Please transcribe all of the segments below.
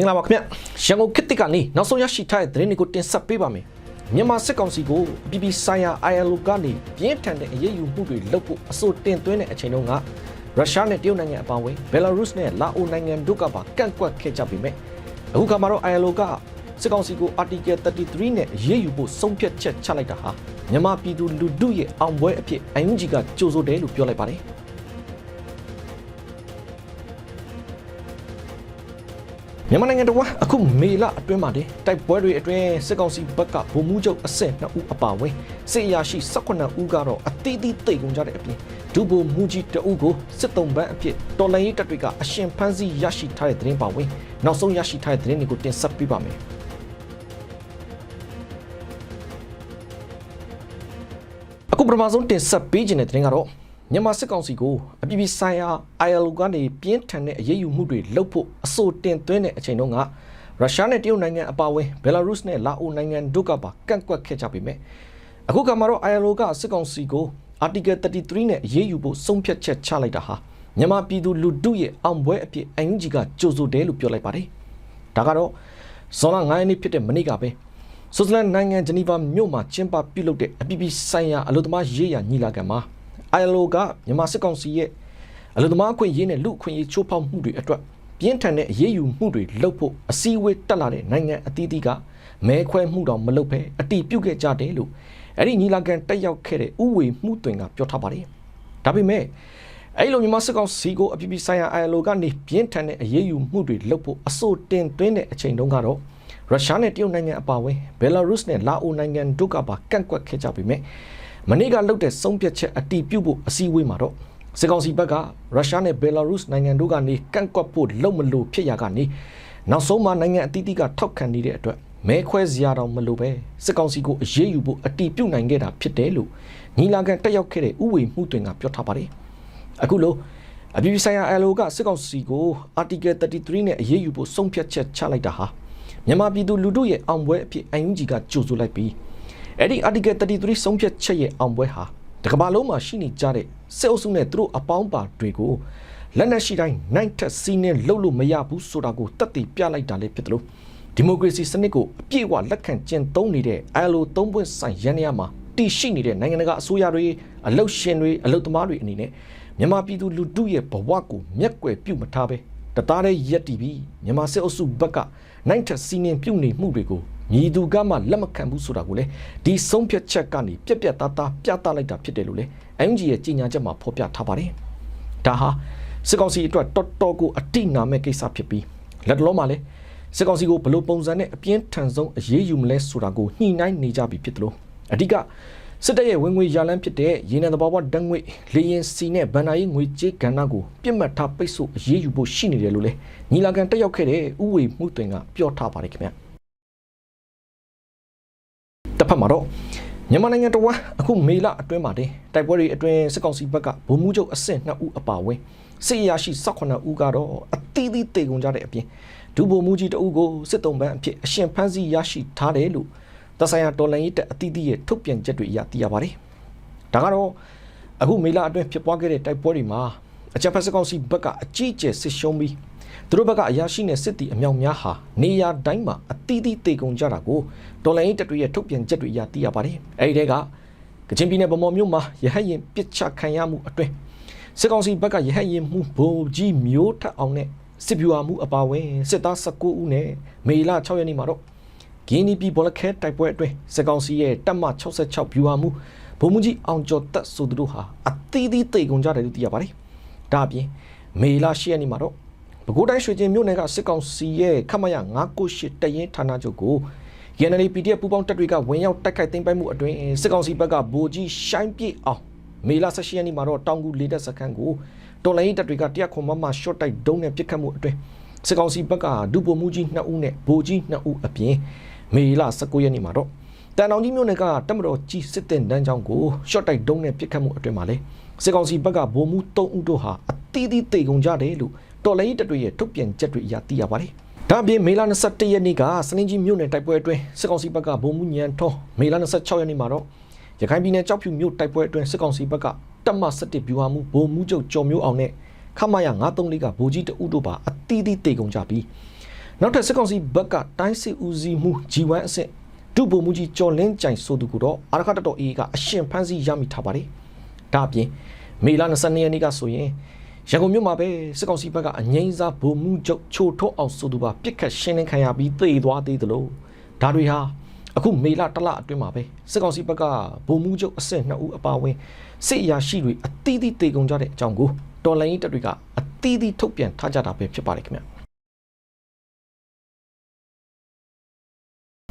င်္ဂလာပါခင်ဗျရန်ကုန်ခေတ်သစ်ကနေနောက်ဆုံးရရှိထားတဲ့သတင်းတွေကိုတင်ဆက်ပေးပါမယ်မြန်မာစစ်ကောင်စီကိုအပြည်ပြည်ဆိုင်ရာ ILO ကနေပြင်းထန်တဲ့အရေးယူမှုတွေလုပ်ဖို့အဆိုတင်သွင်းတဲ့အချိန်တုန်းကရုရှားနဲ့တရုတ်နိုင်ငံအပါအဝင်ဘယ်လာရုစ်နဲ့လာအိုနိုင်ငံတို့ကပါကန့်ကွက်ခဲ့ကြပေမဲ့အခုကမှတော့ ILO ကစစ်ကောင်စီကို Article 33နဲ့အရေးယူဖို့ဆုံးဖြတ်ချက်ချလိုက်တာဟာမြန်မာပြည်သူလူထုရဲ့အောင်ပွဲအဖြစ်အန်ယူဂျီကကြိုးဆိုတယ်လို့ပြောလိုက်ပါတယ် မြန်မာနိုင်ငံတော်အခုမေလအတွင်းမှာတင်တိုက်ပွဲတွေအတွင်းစစ်ကောင်စီဘက်ကဗိုလ်မှူးချုပ်အဆင့်2ဦးအပါအဝင်စစ်အရာရှိ18ဦးကတော့အသီးသီးတိတ်ကုန်ကြတဲ့အပြင်ဒုဗိုလ်မှူးကြီးတဦးကိုစစ်တုံးပန်းအဖြစ်တော်လှန်ရေးတပ်တွေကအရှင်ဖမ်းဆီးရရှိထားတဲ့သတင်းပါဝင်နောက်ဆုံးရရှိထားတဲ့သတင်းတွေကိုတင်ဆက်ပေးပါမယ်အခုပထမဆုံးတင်ဆက်ပေးခြင်းတဲ့သတင်းကတော့ မြန်မာစစ်ကောင်စီကိုအပြည်ပြည်ဆိုင်ရာ ILO ကနေပြင်းထန်တဲ့အရေးယူမှုတွေလုပ်ဖို့အဆိုတင်သွင်းတဲ့အချိန်တုန်းကရုရှားနဲ့တရုတ်နိုင်ငံအပါအဝင်ဘယ်လာရုစ်နဲ့လာအိုနိုင်ငံတို့ကပါကန့်ကွက်ခဲ့ကြပေမဲ့အခုကမှတော့ ILO ကစစ်ကောင်စီကို Article 33နဲ့အရေးယူဖို့ဆုံးဖြတ်ချက်ချလိုက်တာဟာမြန်မာပြည်သူလူထုရဲ့အောင်ပွဲအဖြစ်အန်ယူဂျီကကြိုဆိုတယ်လို့ပြောလိုက်ပါတယ်။ဒါကတော့ဇွန်လ9ရက်နေ့ဖြစ်တဲ့မနေ့ကပဲဆွစ်ဇာလန်နိုင်ငံဂျနီဗာမြို့မှာကျင်းပပြုလုပ်တဲ့အပြည်ပြည်ဆိုင်ရာအလို့သမားရေးရာညီလာခံမှာ ILO ကမြန်မာစစ်ကောင်စီရဲ့အလို့သမားအခွင့်အရေးနဲ့လူအခွင့်အရေးချိုးဖောက်မှုတွေအတွက်ပြင်းထန်တဲ့အရေးယူမှုတွေလုပ်ဖို့အစည်းအဝေးတက်လာတဲ့နိုင်ငံအသီးသီးကမဲခွဲမှုတော့မလုပ်ဘဲအတီးပြုတ်ခဲ့ကြတယ်လို့အဲ့ဒီညီလာခံတက်ရောက်ခဲ့တဲ့ဥဝေမှုတွင်ကပြောထားပါတယ်။ဒါပေမဲ့အဲ့လိုမြန်မာစစ်ကောင်စီကိုအပြည်ပြည်ဆိုင်ရာ ILO ကနေပြင်းထန်တဲ့အရေးယူမှုတွေလုပ်ဖို့အဆိုတင်သွင်းတဲ့အချိန်တုန်းကတော့ရုရှားနဲ့တရုတ်နိုင်ငံအပါအဝင်ဘယ်လာရုစ်နဲ့လာအိုနိုင်ငံတို့ကပါကန့်ကွက်ခဲ့ကြပေမဲ့ မနေ့ကလှုပ်တဲ့ဆုံးဖြတ်ချက်အတီးပြုတ်ဖို့အစည်းအဝေးမှာတော့စစ်ကောင်စီဘက်ကရုရှားနဲ့ဘယ်လာရုစ်နိုင်ငံတို့ကနေကန့်ကွက်ဖို့လုံမလို့ဖြစ်ရကနေနောက်ဆုံးမှာနိုင်ငံအသီးသီးကထောက်ခံနေတဲ့အတွက်မဲခွဲစရာတော့မလိုပဲစစ်ကောင်စီကိုအရေးယူဖို့အတီးပြုတ်နိုင်ခဲ့တာဖြစ်တယ်လို့ညီလာခံတက်ရောက်ခဲ့တဲ့ဥဝေမှုတွင်ကပြောထားပါတယ်အခုလို့အပြည်ပြည်ဆိုင်ရာ ILO ကစစ်ကောင်စီကို Article 33နဲ့အရေးယူဖို့ဆုံးဖြတ်ချက်ချလိုက်တာဟာမြန်မာပြည်သူလူထုရဲ့အောင်ပွဲအဖြစ်အန်ယူဂျီကကြိုဆိုလိုက်ပြီး အဲ့ဒီ Article 33ဆုံးဖြတ်ချက်ရဲ့အောင်ပွဲဟာတကမ္ဘာလုံးမှာရှိနေကြတဲ့စစ်အုပ်စုနဲ့သူတို့အပေါင်းပါတွေကိုလက်နက်ရှိတိုင်းနိုင်ထက်စီးနဲ့လှုပ်လို့မရဘူးဆိုတာကိုတက်တည်ပြလိုက်တာလည်းဖြစ်တယ်လို့ဒီမိုကရေစီစနစ်ကိုအပြည့်အဝလက်ခံကျင့်သုံးနေတဲ့ ILO သုံးပွင့်ဆိုင်ရန်ရမှာတည်ရှိနေတဲ့နိုင်ငံတကာအစိုးရတွေအလုတ်ရှင်တွေအလုတ်သမားတွေအနေနဲ့မြန်မာပြည်သူလူထုရဲ့ဘဝကိုမျက်ကွယ်ပြုတ်မထားပဲတသားတည်းရက်တည်ပြီးမြန်မာစစ်အုပ်စုဘက်ကနိုင်ထက်စီးနှင်ပြုတ်နေမှုတွေကို မြည်သူကမှလက်မခံဘူးဆိုတာကိုလေဒီဆုံးဖြတ်ချက်ကနေပြက်ပြက်သားသားပြသလိုက်တာဖြစ်တယ်လို့လေအန်ဂျီရဲ့ကြီးညာချက်မှာဖော်ပြထားပါတယ်ဒါဟာစစ်ကောင်စီအတွက်တော်တော်ကိုအတိနာမဲ့ကိစ္စဖြစ်ပြီးလက်တလုံးမှာလေစစ်ကောင်စီကိုဘလို့ပုံစံနဲ့အပြင်းထန်ဆုံးအရေးယူမလဲဆိုတာကိုညှိနှိုင်းနေကြပြီဖြစ်တယ်လို့အဓိကစစ်တပ်ရဲ့ဝင်ငွေရလန်းဖြစ်တဲ့ရေနံသဘာဝဓာတ်ငွေလေရင်စီနဲ့ဗန်နာရေးငွေကြေးကဏ္ဍကိုပြစ်မှတ်ထားပိတ်ဆို့အရေးယူဖို့ရှိနေတယ်လို့လေညီလာခံတက်ရောက်ခဲ့တဲ့ဥဝေမှုတွင်ကပြောထားပါတယ်ခင်ဗျ မှာတော့မြန်မာနိုင်ငံတော်အခုမေလအတွင်းမှာတင်တိုက်ပွဲတွေအတွင်းစစ်ကောင်စီဘက်ကဗိုလ်မှူးချုပ်အဆင့်2ဦးအပါအဝင်စစ်ရရှိ18ဦးကတော့အသီးသီးတေကုန်ကြတဲ့အပြင်ဒုဗိုလ်မှူးကြီးတဦးကိုစစ်တုံးပန်းအဖြစ်အရှင်ဖမ်းဆီးရရှိထားတယ်လို့တဆိုင်ရာတော်လှန်ရေးတပ်အသီးသီးရဲ့ထုတ်ပြန်ချက်တွေအရသိရပါတယ်။ဒါကတော့အခုမေလအတွင်းဖြစ်ပွားခဲ့တဲ့တိုက်ပွဲတွေမှာအကြမ်းဖက်စစ်ကောင်စီဘက်ကအကြီးအကျယ်ဆစ်ရှုံးပြီး သူတို့ဘက်ကအရာရှိနဲ့စစ်တီအမြောက်များဟာနေရာတိုင်းမှာအသီးသီးတေကုန်ကြတာကိုတော်လိုင်းတပ်တွေရဲ့ထုတ်ပြန်ချက်တွေအရသိရပါတယ်။အဲဒီတဲကကချင်ပြည်နယ်ဗမော်မြို့မှာရဟတ်ရင်ပစ်ချခံရမှုအတွင်းစစ်ကောင်စီဘက်ကရဟတ်ရင်မှုဘိုလ်ကြီးမျိုးထက်အောင်နဲ့စစ်ဗျူဟာမှုအပါဝင်စစ်သား19ဦးနဲ့မေလ6ရက်နေ့မှာတော့ဂင်းနီပြည်ဘောလခဲတိုက်ပွဲအတွင်းစစ်ကောင်စီရဲ့တပ်မ66ဗျူဟာမှုဗိုလ်မှူးကြီးအောင်ကျော်တက်ဆိုသူတို့ဟာအသီးသီးတေကုန်ကြတယ်လို့သိရပါတယ်။ဒါအပြင်မေလ10ရက်နေ့မှာတော့ ပဲခူးတိုင်းရွှေကျင်မြို့နယ်ကစစ်ကောင်စီရဲ့ခမရ998တရင်ဌာနချုပ်ကို YNL PDF ပူးပေါင်းတပ်တွေကဝင်ရောက်တိုက်ခိုက်သိမ်းပိုက်မှုအတွင်းစစ်ကောင်စီဘက်ကဗိုလ်ကြီးရှိုင်းပြည့်အောင်မေလ18ရက်နေ့မှာတော့တောင်ကူလေတပ်စခန်းကိုတော်လိုင်းတပ်တွေကတရားခွန်မမရှော့တိုက်ဒုံးနဲ့ပစ်ခတ်မှုအတွင်းစစ်ကောင်စီဘက်ကဒုဗိုလ်မှူးကြီး2ဦးနဲ့ဗိုလ်ကြီး2ဦးအပြင်မေလ19ရက်နေ့မှာတော့တန်အောင်ကြီးမြို့နယ်ကတမတော်ကြီးစစ်တင်တန်းချောင်းကိုရှော့တိုက်ဒုံးနဲ့ပစ်ခတ်မှုအတွင်းမှာလေစစ်ကောင်စီဘက်ကဗိုလ်မှူး3ဦးတို့ဟာအသီးသီးတေကုန်ကြတယ်လို့ တော်လိုင်းတပ်တွေရဲ့ထုတ်ပြန်ချက်တွေအရသိရပါတယ်။ဒါ့အပြင်မေလ21ရက်နေ့ကစနင်းကြီးမြို့နယ်တိုက်ပွဲအတွင်းစစ်ကောင်စီဘက်ကဗိုလ်မှူးညံထွန်းမေလ26ရက်နေ့မှာတော့ရခိုင်ပြည်နယ်ကြောက်ဖြူမြို့တိုက်ပွဲအတွင်းစစ်ကောင်စီဘက်ကတပ်မ17ဗျူဟာမှုဗိုလ်မှူးချုပ်ကျော်မျိုးအောင်နဲ့ခမရ934ကဗိုလ်ကြီးတဦးတို့ပါအသီးသီးတေကုန်ကြပြီးနောက်ထပ်စစ်ကောင်စီဘက်ကတိုင်းစစ်ဦးစီးမှု G1 အဆင့်ဒုဗိုလ်မှူးကြီးကျော်လင်းကြိုင်ဆိုသူကတော့အာရခတတော် AA ကအရှင်ဖမ်းဆီးရမိထားပါတယ်ဒါအပြင်မေလ22ရက်နေ့ကဆိုရင် ရန်ကုန်မြို့မှာပဲစစ်ကောင်စီဘက်ကအငိမ့်စားဗိုလ်မှူးချုပ်ချိုထုတ်အောင်ဆိုသူပါပြစ်ခတ်ရှင်းလင်းခံရပြီးသေသွားသေးသလိုဒါတွေဟာအခုမေလတစ်လအတွင်းမှာပဲစစ်ကောင်စီဘက်ကဗိုလ်မှူးချုပ်အဆင့်2ဦးအပါအဝင်စစ်အရာရှိတွေအသီးသီးတေကုန်ကြတဲ့အကြောင်းကိုတော်လိုင်းရေးတပ်တွေကအသီးသီးထုတ်ပြန်ထားကြတာပဲဖြစ်ပါတယ်ခင်ဗျ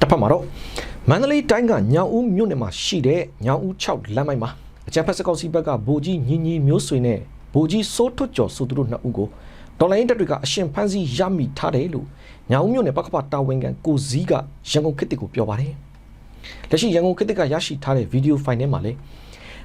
တစ်ဖက်မှာတော့မန္တလေးတိုင်းကညောင်ဦးမြို့နယ်မှာရှိတဲ့ညောင်ဦး6လမ်းမိုက်မှာအကြံဖက်စကောက်စီဘက်ကဗိုလ်ကြီးညီညီမျိုးဆွေနဲ့ ဗိုလ်ကြီးစိုးထွတ်ကျော်ဆိုသူတို့နှစ်ဦးကိုဒေါ်လာရင်းတပ်တွေကအရှင်ဖမ်းဆီးရမိထားတယ်လို့ညောင်ဦးမြို့နယ်ပကပတာဝန်ခံကိုဇီးကရန်ကုန်ခေတ်တစ်ကိုပြောပါတယ်လက်ရှိရန်ကုန်ခေတ်တစ်ကရရှိထားတဲ့ဗီဒီယိုဖိုင်ထဲမှာလည်း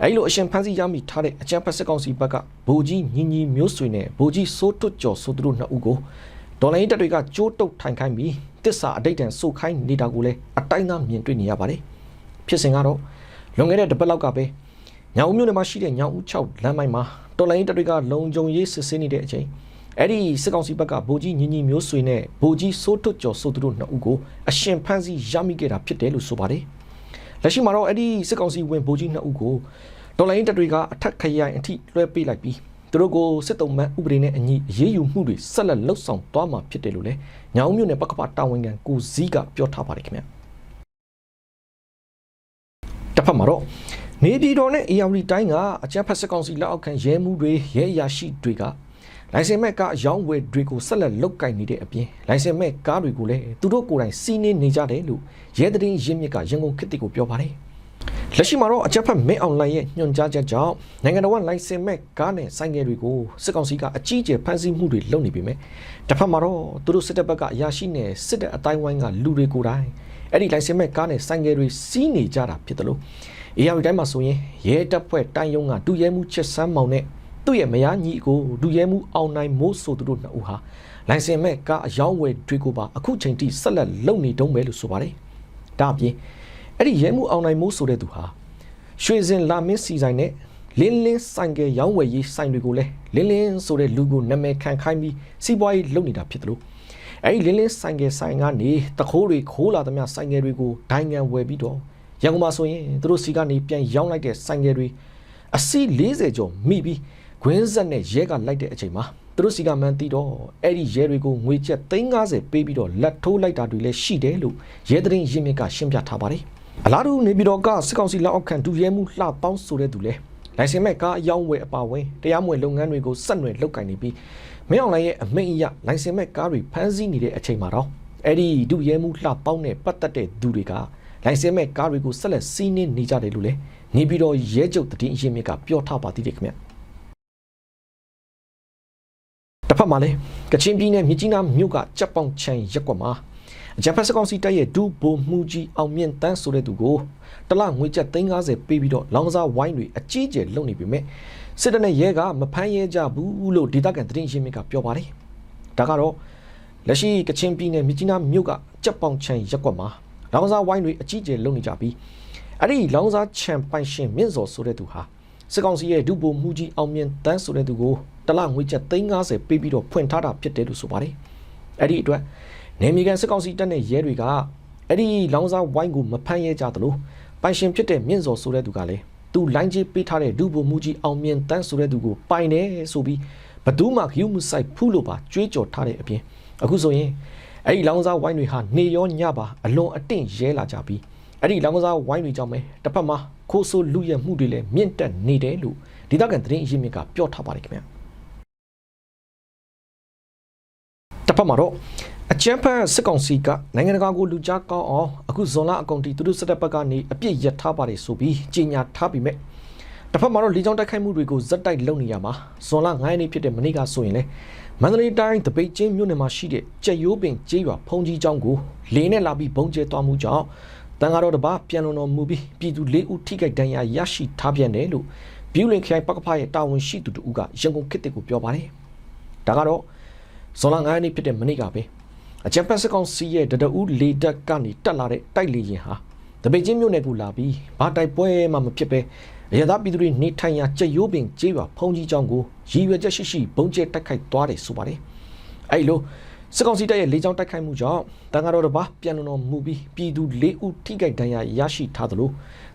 အဲဒီလိုအရှင်ဖမ်းဆီးရမိထားတဲ့အကြံဖက်စကောက်စီဘက်ကဗိုလ်ကြီးညီညီမျိုးဆွေနဲ့ဗိုလ်ကြီးစိုးထွတ်ကျော်ဆိုသူတို့နှစ်ဦးကိုဒေါ်လာရင်းတပ်တွေကကြိုးတုပ်ထိုင်ခိုင်းပြီးတစ္ဆာအတိတ်တန်စုခိုင်းနေတာကိုလည်းအတိုင်းသားမြင်တွေ့နေရပါတယ်ဖြစ်စဉ်ကတော့လွန်ခဲ့တဲ့တစ်ပတ်လောက်ကပဲ ညောင်ဦးမြို့နယ်မှာရှိတဲ့ညောင်ဦး6လမ်းမိုင်မှာတော်လိုင်းတပ်တွေကလုံခြုံရေးစစ်ဆေးနေတဲ့အချိန်အဲ့ဒီစစ်ကောင်စီဘက်ကဗိုလ်ကြီးညီညီမျိုးဆွေနဲ့ဗိုလ်ကြီးစိုးထွတ်ကျော်ဆိုသူတို့နှစ်ဦးကိုအရှင်ဖမ်းဆီးရမိခဲ့တာဖြစ်တယ်လို့ဆိုပါတယ်လက်ရှိမှာတော့အဲ့ဒီစစ်ကောင်စီဝင်ဗိုလ်ကြီးနှစ်ဦးကိုတော်လိုင်းတပ်တွေကအထက်ခရိုင်အထိလွှဲပေးလိုက်ပြီးသူတို့ကိုစစ်တုံးမှန်ဥပဒေနဲ့အညီအရေးယူမှုတွေဆက်လက်လှုပ်ဆောင်သွားမှာဖြစ်တယ်လို့လည်းညောင်မြို့နယ်ပကပတာဝန်ခံကိုဇီးကပြောထားပါတယ်ခင်ဗျတစ်ဖက်မှာတော့ နေပြည်တော်နဲ့အေယာဝတီတိုင်းကအကြမ်းဖက်စစ်ကောင်စီလက်အောက်ခံရဲမှုတွေရဲအရာရှိတွေကလိုင်စင်မဲ့ကားအယောင်းဝယ်တွေကိုဆက်လက်လုတ်ကင်နေတဲ့အပြင်လိုင်စင်မဲ့ကားတွေကိုလည်းသူတို့ကိုယ်တိုင်စီးနင်းနေကြတယ်လို့ရဲတရင်ရင်းမြစ်ကရန်ကုန်ခေတ်တီကိုပြောပါတယ်လက်ရှိမှာတော့အကြက်ဖက်မင်းအောင်လိုင်ရဲ့ညွှန်ကြားချက်ကြောင့်နိုင်ငံတော်ကလိုင်စင်မဲ့ကားနဲ့ဆိုင်ငယ်တွေကိုစစ်ကောင်စီကအကြီးအကျယ်ဖမ်းဆီးမှုတွေလုပ်နေပေမဲ့တစ်ဖက်မှာတော့သူတို့စစ်တပ်ဘက်ကအရာရှိနဲ့စစ်တပ်အတိုင်းဝိုင်းကလူတွေကိုယ်တိုင်အဲ့ဒီလိုင်စင်မဲ့ကားနဲ့ဆိုင်ငယ်တွေစီးနေကြတာဖြစ်တယ်လို့ အေယာဝတီတိုင်းမှာဆိုရင်ရဲတပ်ဖွဲ့တိုင်းရုံးကဒုရဲမှုချက်ဆန်းမောင်နဲ့သူ့ရဲ့မယားညီကိုဒုရဲမှုအောင်နိုင်မိုးဆိုသူတို့နှစ်ဦးဟာလိုင်စင်မဲ့ကားအယောင်းဝယ်တွေကိုပါအခုချိန်ထိဆက်လက်လုပ်နေတုံးပဲလို့ဆိုပါတယ်ဒါအပြင်အဲ့ဒီရဲမှုအောင်နိုင်မိုးဆိုတဲ့သူဟာရွှေစင်လာမင်းစီဆိုင်နဲ့လင်းလင်းဆိုင်ကရောင်းဝယ်ရေးဆိုင်တွေကိုလည်းလင်းလင်းဆိုတဲ့လူကိုနာမည်ခံခိုင်းပြီးစီးပွားရေးလုပ်နေတာဖြစ်တယ်လို့အဲ့ဒီလင်းလင်းဆိုင်ကဆိုင်ကနေတခိုးတွေခိုးလာသမျှဆိုင်ငယ်တွေကိုဒိုင်ငံဝယ်ပြီးတော့ ရန်ကုန်မှာဆိုရင်သူတို့စီကနေပြန်ရောင်းလိုက်တဲ့ဆိုင်ငယ်တွေအစီ40ကျော်မိပြီးဂွင်းဆက်နဲ့ရဲကလိုက်တဲ့အချိန်မှာသူတို့စီကမှန်းတီးတော့အဲ့ဒီရဲတွေကိုငွေကျပ်350ပေးပြီးတော့လက်ထိုးလိုက်တာတွေလည်းရှိတယ်လို့ရဲတရင်ရင်းမြစ်ကရှင်းပြထားပါတယ်အလားတူနေပြည်တော်ကစစ်ကောင်စီလက်အောက်ခံဒုရဲမှုလှပေါင်းဆိုတဲ့သူလဲလိုင်စင်မဲ့ကားအယောင်းဝယ်အပါဝင်တရားမဝင်လုပ်ငန်းတွေကိုစက်နွယ်လုပ်ကင်နေပြီးမင်းအောင်လိုင်ရဲ့အမိန့်အရလိုင်စင်မဲ့ကားတွေဖမ်းဆီးနေတဲ့အချိန်မှာတော့အဲ့ဒီဒုရဲမှုလှပေါင်းနဲ့ပတ်သက်တဲ့သူတွေက လိုင်စင်မဲ့ကားတွေကိုဆက်လက်စီးနင်းနေကြတယ်လို့လဲနေပြည်တော်ရဲချုပ်တည်င်းအရင်မြစ်ကပြောထားပါသေးတယ်ခင်ဗျတစ်ဖက်မှာလဲကချင်ပြည်နယ်မြကြီးနားမြို့ကကြက်ပေါင်ချန်ရက်ကွက်မှာအကြံဖက်စကောင်စီတပ်ရဲ့ဒူဘိုမှုကြီးအောင်မြင့်တန်းဆိုတဲ့သူကိုတလငွေကျပ်350ပေးပြီးတော့လောင်စာဝိုင်းတွေအကြီးကျယ်လုပ်နေပြီမဲ့စစ်တပ်နဲ့ရဲကမဖမ်းရဲကြဘူးလို့ဒေသခံသတင်းရင်းမြစ်ကပြောပါတယ်ဒါကတော့လက်ရှိကချင်ပြည်နယ်မြကြီးနားမြို့ကကြက်ပေါင်ချန်ရက်ကွက်မှာ လောင်စာဝိုင်းတွေအကြီးကျယ်လုပ်နေကြပြီးအဲ့ဒီလောင်စာချန်ပိုင်ရှင်မြင့်စော်ဆိုတဲ့သူဟာစစ်ကောင်စီရဲ့ဒုဗိုလ်မှူးကြီးအောင်မြင့်တန်းဆိုတဲ့သူကိုတလငွေကျပ်350ပေးပြီးတော့ဖွင့်ထားတာဖြစ်တယ်လို့ဆိုပါတယ်အဲ့ဒီအတွက်နေမီကန်စစ်ကောင်စီတပ်နဲ့ရဲတွေကအဲ့ဒီလောင်စာဝိုင်းကိုမဖမ်းရဲကြသလိုပိုင်ရှင်ဖြစ်တဲ့မြင့်စော်ဆိုတဲ့သူကလည်းသူလိုင်းကြီးပေးထားတဲ့ဒုဗိုလ်မှူးကြီးအောင်မြင့်တန်းဆိုတဲ့သူကိုပိုင်တယ်ဆိုပြီးဘသူမှဂယုမဆိုင်ဖူးလို့ပါကြွေးကြော်ထားတဲ့အပြင်အခုဆိုရင် အဲ့ဒီလောင်စာဝိုင်းတွေဟာနေရောညပါအလွန်အတင့်ရဲလာကြပြီးအဲ့ဒီလောင်စာဝိုင်းတွေကြောင့်ပဲတစ်ဖက်မှာခိုးဆိုးလူရဲမှုတွေလည်းမြင့်တက်နေတယ်လို့ဒေသခံသတင်းအရင်းမြစ်ကပြောထားပါတယ်ခင်ဗျာတစ်ဖက်မှာတော့အချမ်းဖတ်စစ်ကောင်စီကနိုင်ငံတကာကိုလူကြားကောင်းအောင်အခုဇွန်လအကောင့်တီသူတို့စစ်တပ်ဘက်ကနေအပြစ်ရထားပါတယ်ဆိုပြီးကြေညာထားပြီးမြဲတစ်ဖက်မှာတော့လေကြောင်းတိုက်ခိုက်မှုတွေကိုဇက်တိုက်လုပ်နေရမှာဇွန်လ9ရက်နေ့ဖြစ်တဲ့မနေ့ကဆိုရင်လေ မန္တလေးတိုင်းတပိတ်ချင်းမြို့နယ်မှာရှိတဲ့ကြက်ရိုးပင်ကျေးရွာဖုန်ကြီးကျောင်းကိုလေနဲ့လာပြီးဘုံကျဲသွားမှုကြောင့်တန်ဃာတော်တစ်ပါးပြန်လွန်တော်မူပြီးပြည်သူ၄ဦးထိခိုက်ဒဏ်ရာရရှိထားပြန်တယ်လို့ဘီယူလင်ခိုင်ပကဖရဲ့တာဝန်ရှိသူတို့ကရန်ကုန်ခေတ်တစ်ကိုပြောပါတယ်ဒါကတော့ဇွန်လ9ရက်နေ့ဖြစ်တဲ့မနေ့ကပဲအကြံဖက်စကောင်စီရဲ့တတူးလေတက်ကနေတက်လာတဲ့တိုက်လေရင်ဟာတပိတ်ချင်းမြို့နယ်ကိုလာပြီးဘာတိုက်ပွဲမှမဖြစ်ပဲ အရသာပြည်သူတွေနေထိုင်ရာကြက်ရိုးပင်ကျေးရွာဖုန်ကြီးကျောင်းကိုရည်ရွယ်ချက်ရှိရှိဘုံကျဲတိုက်ခိုက်သွားတယ်ဆိုပါတယ်အဲ့လိုစစ်ကောင်စီတပ်ရဲ့လေကြောင်းတိုက်ခိုက်မှုကြောင့်တန်ဃာတော်တစ်ပါးပြန်လုံတော်မူပြီးပြည်သူ၄ဦးထိခိုက်ဒဏ်ရာရရှိထားသလို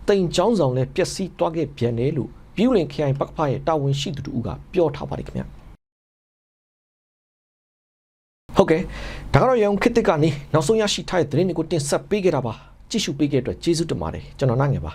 တိမ်ချောင်းဆောင်လည်းပျက်စီးသွားခဲ့ပြန်တယ်လို့ပြည်ဝင်ခရိုင်ပကဖရဲ့တာဝန်ရှိသူတို့ကပြောထားပါတယ်ခင်ဗျာဟုတ်ကဲ့ဒါကတော့ရန်ကုန်ခေတ်သစ်ကနေနောက်ဆုံးရရှိထားတဲ့သတင်းတွေကိုတင်ဆက်ပေးခဲ့တာပါကြည့်ရှုပေးခဲ့တဲ့အတွက်ကျေးဇူးတင်ပါတယ်ကျွန်တော်နိုင်ငယ်ပါ